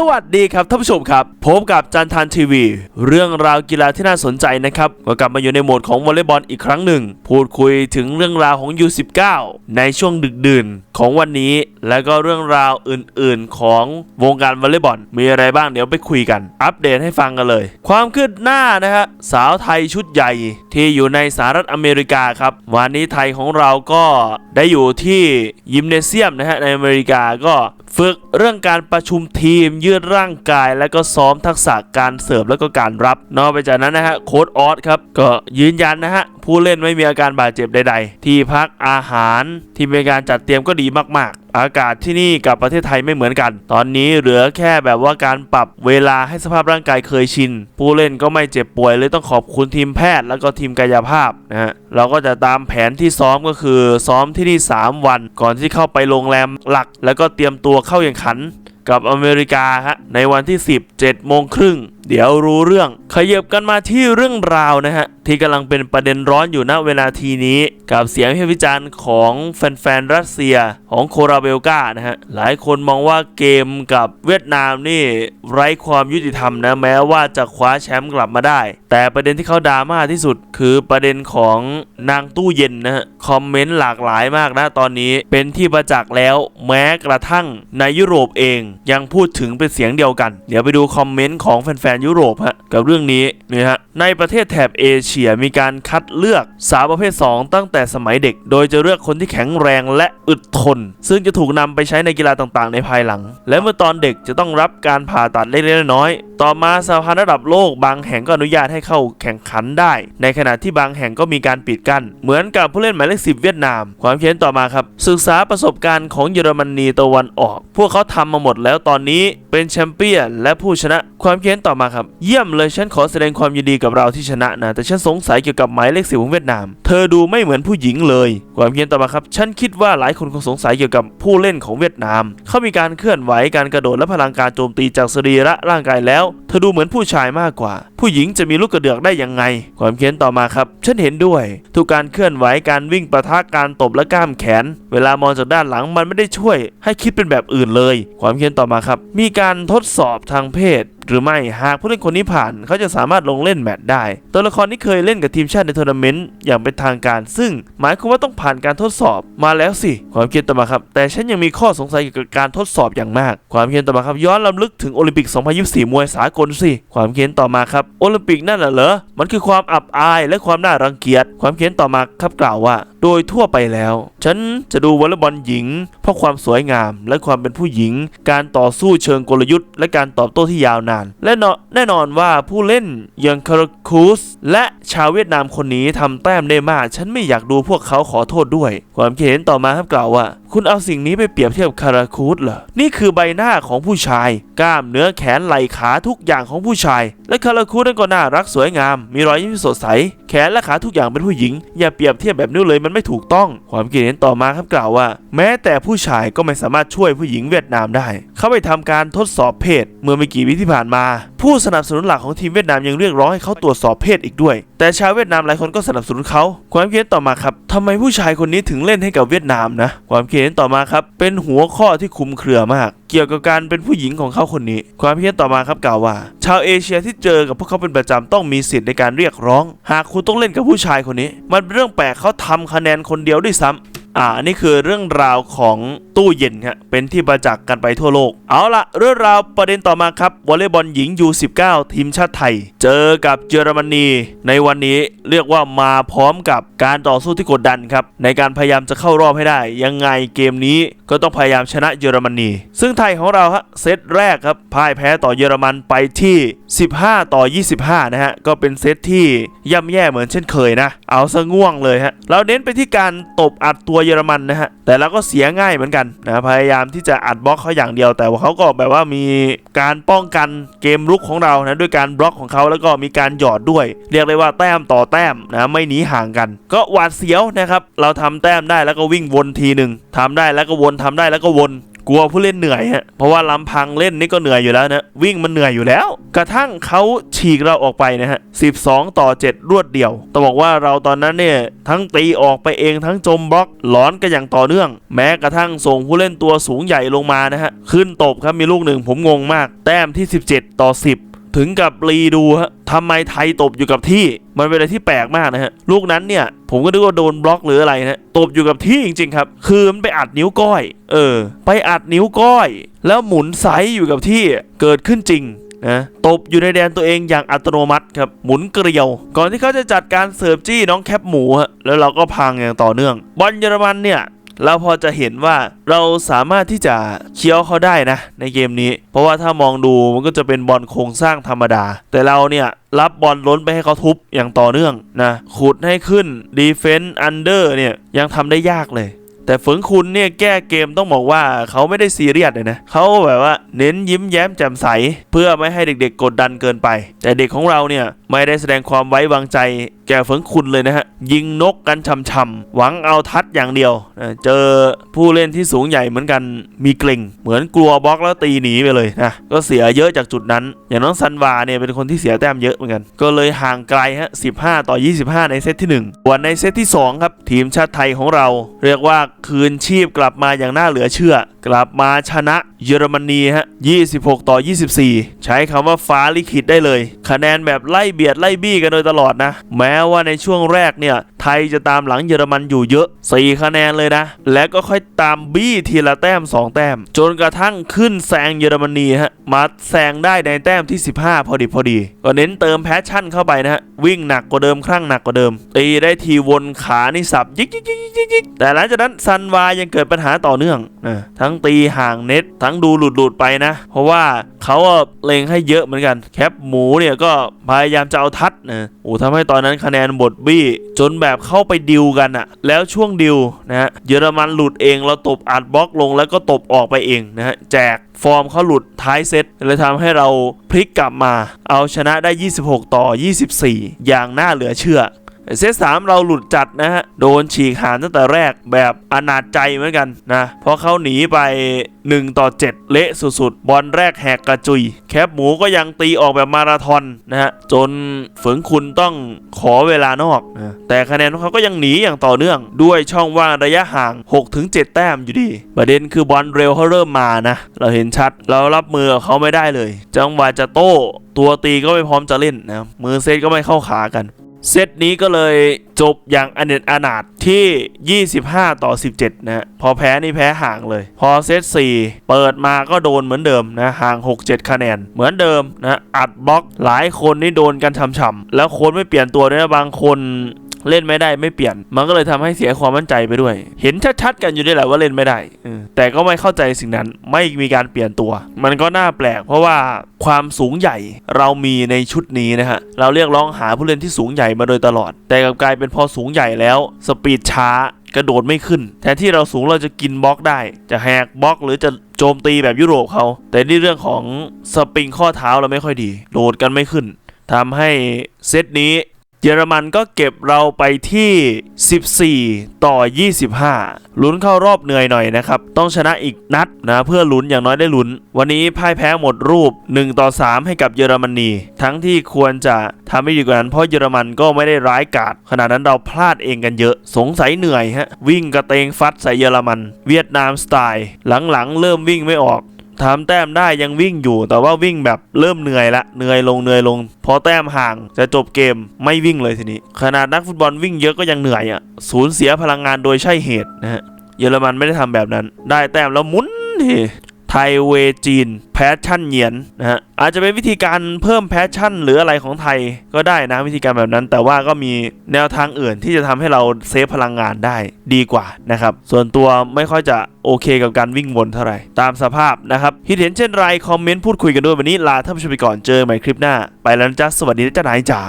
สวัสดีครับท่านผู้ชมครับ พบกับจันทานทีวี เรื่องราวกีฬาที่น่าสนใจนะครับก็กลับมาอยู่ในโหมดของวอลเลย์บอลอีกครั้งหนึ่ง พูดคุยถึงเรื่องราวของ U19 ในช่วงดึกดื่นของวันนี้ และก็เรื่องราวอื่นๆ ของวงการวอลเลย์บอลมีอะไรบ้างเดี๋ยวไปคุยกัน อัปเดตให้ฟังกันเลย ความคืบหน้านะฮะสาวไทยชุดใหญ่ ที่อยู่ในสหรัฐอเมริกาครับวันนี้ไทยของเราก็ได้อยู่ที่ยิมเนเซียมนะฮะในอเมริกาก็ ฝึกเรื่องการประชุมทีมยืดร่างกาย และก็ซ้อมทักษะการเสิร์ฟและก็การรับนอกไปจากนั้นนะฮะโค้ดออสครับก็ยืนยันนะฮะผู้เล่นไม่มีอาการบาดเจ็บใด ๆ ที่พักอาหารที่มีการจัดเตรียมก็ดีมากๆ อากาศที่นี่กับประเทศไทยไม่เหมือนกัน ตอนนี้เหลือแค่แบบว่าการปรับเวลาให้สภาพร่างกายเคยชิน ผู้เล่นก็ไม่เจ็บป่วยเลยต้องขอบคุณทีมแพทย์ แล้วก็ทีมกายภาพนะฮะเราก็จะตามแผนที่ซ้อมก็คือ ซ้อมที่นี่ 3 วัน ก่อนที่เข้าไปโรงแรมหลัก แล้วก็เตรียมตัวเข้าแข่งขันกับอเมริกาฮะในวันที่ 10 7โมงครึ่ง เดี๋ยวรู้เรื่อง ขยับกันมาที่เรื่องราวนะฮะ ที่กำลังเป็นประเด็นร้อนอยู่ณเวลาทีนี้ กับเสียงวิพิจารณ์ของแฟนๆรัสเซียของโคราเบลกานะฮะ หลายคนมองว่าเกมกับเวียดนามนี่ไร้ความยุติธรรมนะแม้ว่าจะคว้าแชมป์กลับมาได้ แต่ประเด็นที่เขาดราม่าที่สุด คือประเด็นของนางตู้เย็นนะฮะคอมเมนต์หลากหลายมากนะตอนนี้เป็นที่ประจักษ์แล้วแม้กระทั่งในยุโรปเอง ยังพูดถึงเป็นเสียงเดียวกัน เดี๋ยวไปดูคอมเมนต์ของแฟนนยุโรปฮะกับเรื่องนี้นี่ฮะในประเทศแถบเอเชียมีการคัดเลือกสาวประเภท 2 ตั้งแต่สมัยเด็ก โดยจะเลือกคนที่แข็งแรงและอึดทน ซึ่งจะถูกนำไปใช้ในกีฬาต่างๆ ในภายหลัง และเมื่อตอนเด็กจะต้องรับการผ่าตัดเล็กๆน้อยต่อมาสหพันธ์ระดับโลกบางแห่งก็อนุญาตให้เข้าแข่งขันได้ ในขณะที่บางแห่งก็มีการปิดกั้นเหมือนกับผู้เล่นหมายเลขสิบเวียดนาม ความเขียนต่อมาครับ ศึกษาประสบการณ์ของเยอรมนีตะวันออก พวกเขาทำมาหมดแล้วตอนนี้เป็นแชมเปี้ยนและผู้ชนะ ความเขียนต่อมาครับ เยี่ยมเลยฉันขอแสดงความยินดีกับเราที่ชนะนะ แต่ฉันสงสัยเกี่ยวกับหมายเลขสิบของเวียดนาม เธอดูไม่เหมือนผู้หญิงเลย ความเขียนต่อมาครับ ฉันคิดว่าหลายคนคงสงสัยเกี่ยวกับผู้เล่นของเวียดนาม เขามีการเคลื่อนไหวการกระโดดและพลังการโจมตีจากสรีระร่างกายแล้วเธอดูเหมือนผู้ชายมากกว่าผู้หญิงจะมีลูกกระเดือกได้ยังไง ความเขียนต่อมาครับ ฉันเห็นด้วย ทุกการเคลื่อนไหวการวิ่งประทะการตบและกล้ามแขน เวลามองจากด้านหลังมันไม่ได้ช่วย ให้คิดเป็นแบบอื่นเลย ความเขียนต่อมาครับ มีการทดสอบทางเพศ หรือไม่หากผู้เล่นคนนี้ผ่าน เขาจะสามารถลงเล่นแมตช์ได้ ตัวละครที่เคยเล่นกับทีมชาติในทัวร์นาเมนต์อย่างเป็นทางการ ซึ่งหมายความว่าต้องผ่านการทดสอบมาแล้วสิ ความคิดต่อมาครับ แต่ฉันยังมีข้อสงสัยเกี่ยวกับการทดสอบอย่างมาก ความคิดต่อมาครับย้อนลำลึกถึงโอลิมปิก 2024 มวยสากลสิ ความเขียนต่อมาครับโอลิมปิกนั่นน่ะเหรอ มันคือความอับอายและความน่ารังเกียจ ความเขียนต่อมาครับกล่าวว่า โดยทั่วไปแล้ว ฉันจะดูวอลเลย์บอลหญิง เพราะความสวยงามและความเป็นผู้หญิง การต่อสู้เชิงกลยุทธ์ และการตอบโต้ที่ยาวนาน และแน่นอนว่าผู้เล่นย่างคาราคูสและชาวเวียดนามคนนี้ทำแต้มได้มาก ฉันไม่อยากดูพวกเขาขอโทษด้วย ความคิดเห็นต่อมาครับกล่าวว่า คุณเอาสิ่งนี้ไปเปรียบเทียบคาราคูสเหรอ นี่คือใบหน้าของผู้ชาย กล้ามเนื้อแขนไหล่ขาทุกอย่างของผู้ชาย และคาราคูสนั่นก็น่ารักสวยงาม มีรอยยิ้มสดใสแขนและขาทุกอย่างเป็นผู้หญิง อย่าเปรียบเทียบแบบนี้เลยมันไม่ถูกต้อง ความคิดเห็นต่อมาครับกล่าวว่า แม้แต่ผู้ชายก็ไม่สามารถช่วยผู้หญิงเวียดนามได้ เขาไปทำการทดสอบเพศ เมื่อไม่กี่วิที่ผ่านมา ผู้สนับสนุนหลักของทีมเวียดนามยังเรียกร้องให้เขาตรวจสอบเพศอีกด้วย แต่ชาวเวียดนามหลายคนก็สนับสนุนเขาความคิดเห็นต่อมาครับทำไมผู้ชายคนนี้ถึงเล่นให้กับเวียดนามนะ ความคิดเห็นต่อมาครับเป็นหัวข้อที่คุมเครือมากเกี่ยวกับการเป็นผู้หญิงของเขาคนนี้ ความเพี้ยนต่อมาครับกล่าวว่า ชาวเอเชียที่เจอกับพวกเขาเป็นประจำต้องมีสิทธิ์ในการเรียกร้อง หากคุณต้องเล่นกับผู้ชายคนนี้ มันเป็นเรื่องแปลกเขาทำคะแนนคนเดียวด้วยซ้ำ อ่านนี่คือเรื่องราวของตู้เย็นครับเป็นที่ประจักษ์กันไปทั่วโลก เอาละเรื่องราวประเด็นต่อมาครับวอลเลย์บอลหญิง U19 ทีมชาติไทย เจอกับเยอรมนี ในวันนี้เรียกว่ามาพร้อมกับการต่อสู้ที่กดดันครับ ในการพยายามจะเข้ารอบให้ได้ ยังไงเกมนี้ก็ต้องพยายามชนะเยอรมนี ซึ่งไทยของเราฮะเซตแรกครับพ่ายแพ้ต่อเยอรมันไปที่ 15 ต่อ 25 นะฮะก็เป็นเซตที่ย่ำแย่เหมือนเช่นเคยนะ เอาซะง่วงเลยฮะเราเน้นไปที่การตบอัดตัวเยอรมันนะฮะ แต่เราก็เสียง่ายเหมือนกันนะพยายามที่จะอัดบล็อกเขาอย่างเดียว แต่ว่าเขาก็แบบว่ามีการป้องกันเกมรุกของเรานะด้วยการบล็อกของเขาแล้วก็มีการหยอดด้วย เรียกได้ว่าแต้มต่อแต้มนะไม่หนีห่างกัน ก็หวาดเสียวนะครับเราทำแต้มได้แล้วก็วิ่งวนทีหนึ่งทำได้แล้วก็วนทำได้แล้วก็วน กลัวผู้เล่นเหนื่อยฮะเพราะว่าลำพังเล่นนี่ก็เหนื่อยอยู่แล้วนะวิ่งมันเหนื่อยอยู่แล้ว กระทั่งเขาฉีกเราออกไปนะฮะ 12 ต่อ 7 รวดเดียวต้องบอกว่าเราตอนนั้นเนี่ยทั้งตีออกไปเองทั้งจมบล็อกหลอนกันอย่างต่อเนื่อง แม้กระทั่งส่งผู้เล่นตัวสูงใหญ่ลงมานะฮะขึ้นตบครับมีลูกหนึ่งผมงงมาก แต้มที่ 17 ต่อ 10 ถึงกับรีดูฮะทำไมไทยตบอยู่กับที่ มันเป็นอะไรที่แปลกมากนะฮะ ลูกนั้นเนี่ย ผมก็นึกว่าโดนบล็อกหรืออะไรนะ ตบอยู่กับที่จริง ๆ ครับ คือมันไปอัดนิ้วก้อย เออ ไปอัดนิ้วก้อย แล้วหมุนไซส์อยู่กับที่ เกิดขึ้นจริงนะตบอยู่ในแดนตัวเองอย่างอัตโนมัติครับ หมุนเกลียว ก่อนที่เขาจะจัดการเสิร์ฟจี้น้องแคปหมูฮะแล้วเราก็พังอย่างต่อเนื่อง บอลเยอรมันเนี่ย เราพอจะเห็นว่าเราสามารถที่จะเคี้ยวเขาได้นะ ในเกมนี้ เพราะว่าถ้ามองดูมันก็จะเป็นบอลโครงสร้างธรรมดา แต่เราเนี่ยรับบอลล้นไปให้เขาทุบอย่างต่อเนื่องนะขุดให้ขึ้นดีเฟนต์อันเดอร์เนี่ยยังทำได้ยากเลยแต่ฝิงคุณเนี่ยแก้เกมต้องบอกว่าเขาไม่ได้ซีเรียสเลยนะเขาแบบว่าเน้นยิ้มแย้มแจ่มใส เพื่อไม่ให้เด็กๆกดดันเกินไป แต่เด็กของเราเนี่ยไม่ได้แสดงความไว้วางใจ แก่เฝิงคุณเลยนะฮะ ยิงนกกันช่ำๆหวังเอาทัดอย่างเดียว เจอผู้เล่นที่สูงใหญ่เหมือนกันมีเกรงเหมือนกลัวบล็อกแล้วตีหนีไปเลยนะก็เสียเยอะจากจุดนั้น อย่างน้องซันวาเนี่ยเป็นคนที่เสียแต้มเยอะเหมือนกัน ก็เลยห่างไกลฮะ15 ต่อ 25 ในเซตที่1ส่วนในเซตที่ 2 ครับ ทีมชาติไทยของเรา เรียกว่าคืนชีพกลับมาอย่างน่าเหลือเชื่อ กลับมาชนะเยอรมนีฮะ 26 ต่อ 24 ใช้คำว่าฟ้าลิขิตได้เลย คะแนนแบบไล่เบียดไล่บี้กันโดยตลอดนะ แม้ว่าในช่วงแรกเนี่ย ไทยจะตามหลังเยอรมันอยู่เยอะ 4 คะแนนเลยนะ แล้วก็ค่อยตามบี้ทีละแต้ม 2 แต้ม จนกระทั่งขึ้นแซงเยอรมนีฮะ มาแซงได้ในแต้มที่ 15 พอดีพอดี ก็เน้นเติมแพชชั่นเข้าไปนะฮะ วิ่งหนักกว่าเดิมครั้งหนักกว่าเดิม ตีได้ทีวนขานี่สับยิกยิกยิกยิกยิกแต่หลังจากนั้นซันวายังเกิดปัญหาต่อเนื่องนะทั้งตีห่างเน็ต ทั้งดูหลุดหลุดไปนะ เพราะว่าเขาเล็งให้เยอะเหมือนกัน แคปหมูเนี่ยก็พยายามจะเอาทัดนะโอ้ทำให้ตอนนั้นคะแนนบทบี้ จนแบบเข้าไปดิวกันอะแล้วช่วงดิวนะฮะเยอรมันหลุดเองเราตบอัดบล็อกลงแล้วก็ตบออกไปเองนะฮะแจกฟอร์มเขาหลุดท้ายเซตเลยทำให้เราพลิกกลับมา เอาชนะได้ 26 ต่อ 24 อย่างน่าเหลือเชื่อ เซตสามเราหลุดจัดนะฮะ โดนฉีกหานตั้งแต่แรกแบบอนาจใจเหมือนกันนะ เพราะเขาหนีไป 1 ต่อ 7 เละสุดๆ บอลแรกแหกกระจุย แคปหมูก็ยังตีออกแบบมาราธอนนะฮะ จนฝืนคุณต้องขอเวลานอกนะแต่คะแนนของเขาก็ยังหนีอย่างต่อเนื่อง ด้วยช่องว่างระยะห่าง 6-7 แต้มอยู่ดี ประเด็นคือบอลเร็วเขาเริ่มมานะ เราเห็นชัดเรารับมือเขาไม่ได้เลย จังหวะจะโต้ตัวตีก็ไม่พร้อมจะเล่นนะมือเซตก็ไม่เข้าขากัน เซตนี้ก็เลยจบอย่างอเนจอนาถ ที่ 25 ต่อ 17นะฮะพอแพ้นี่แพ้ห่างเลย พอเซต4เปิดมาก็โดนเหมือนเดิมนะห่าง 6-7 คะแนน เหมือนเดิมนะอัดบล็อกหลายคนนี่โดนกันช่ำๆแล้วคนไม่เปลี่ยนตัวด้วยนะบางคนเล่นไม่ได้ไม่เปลี่ยน มันก็เลยทำให้เสียความมั่นใจไปด้วย เห็นชัดๆกันอยู่ด้วยแหละว่าเล่นไม่ได้ แต่ก็ไม่เข้าใจสิ่งนั้น ไม่มีการเปลี่ยนตัว มันก็น่าแปลก เพราะว่าความสูงใหญ่เรามีในชุดนี้นะฮะ เราเรียกร้องหาผู้เล่นที่สูงใหญ่มาโดยตลอด แต่กลับกลายเป็นพอสูงใหญ่แล้ว สปีดช้ากระโดดไม่ขึ้น แทนที่เราสูงเราจะกินบล็อกได้ จะแหกบล็อกหรือจะโจมตีแบบยุโรปเขา แต่ในเรื่องของสปริงข้อเท้าเราไม่ค่อยดี โดดกันไม่ขึ้นทำให้เซตนี้ เยอรมันก็เก็บเราไปที่ 14 ต่อ 25 ลุ้นเข้ารอบเหนื่อยหน่อยนะครับ ต้องชนะอีกนัดนะเพื่อลุ้นอย่างน้อยได้ลุ้น วันนี้พ่ายแพ้หมดรูป 1 ต่อ 3 ให้กับเยอรมนี ทั้งที่ควรจะทำให้ดีกว่านั้น เพราะเยอรมันก็ไม่ได้ร้ายกาจขณะนั้นเราพลาดเองกันเยอะ สงสัยเหนื่อยฮะ วิ่งกระเตงฟัดใส่เยอรมัน เวียดนามสไตล์ หลังๆ เริ่มวิ่งไม่ออก ทำแต้มได้ยังวิ่งอยู่แต่ว่าวิ่งแบบเริ่มเหนื่อยละเหนื่อยลงเหนื่อยลง พอแต้มห่างจะจบเกมไม่วิ่งเลยทีนี้ ขนาดนักฟุตบอลวิ่งเยอะก็ยังเหนื่อยอะสูญเสียพลังงานโดยใช่เหตุนะฮะเยอรมันไม่ได้ทำแบบนั้น ได้แต้มแล้วหมุนที ไทยเวจีนแพชชั่นเหยียนนะฮะอาจจะเป็นวิธีการเพิ่มแพชชั่น หรืออะไรของไทยก็ได้นะวิธีการแบบนั้น แต่ว่าก็มีแนวทางอื่นที่จะทำให้เราเซฟพลังงานได้ดีกว่านะครับ ส่วนตัวไม่ค่อยจะโอเคกับการวิ่งวนเท่าไหร่ตามสภาพนะครับคิดเห็นเช่นไรคอมเมนต์พูดคุยกันด้วยวันนี้ลาท่านผู้ชมไปก่อนเจอใหม่คลิปหน้า ไปแล้วนะจ๊ะสวัสดีจ๊ะนายจ๋า